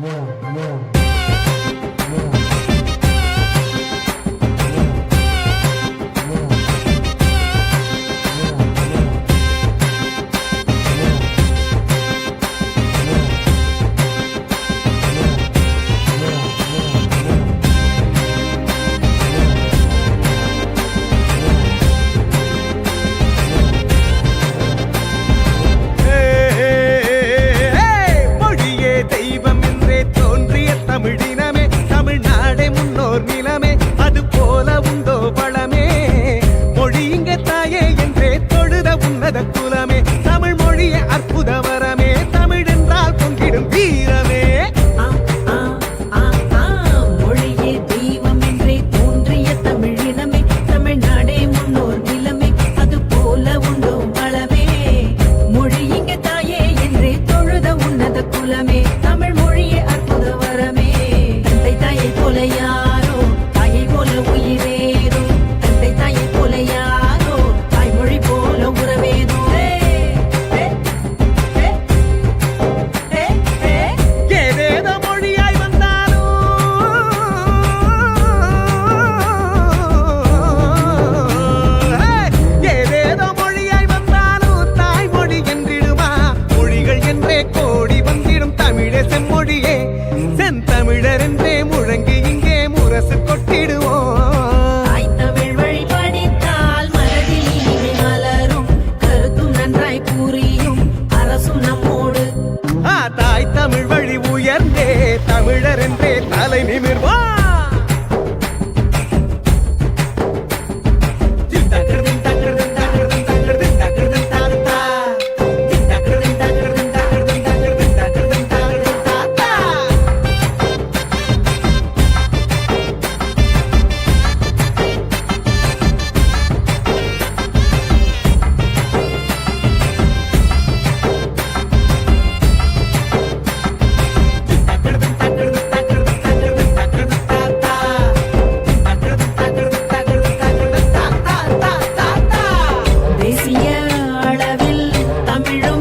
மொழியே பாரத குலமே தமிழ் மொழிய அற்புதம் கோடி வந்திடும் தமிழே செம்மொழியே. செந்தமிழர் என்றே முழங்கி இங்கே முரசு கொட்டிடுவோம். தாய் தமிழ் வழி உயர்ந்தே தமிழர் என்றே தலை நிமிர்வான் Andrew.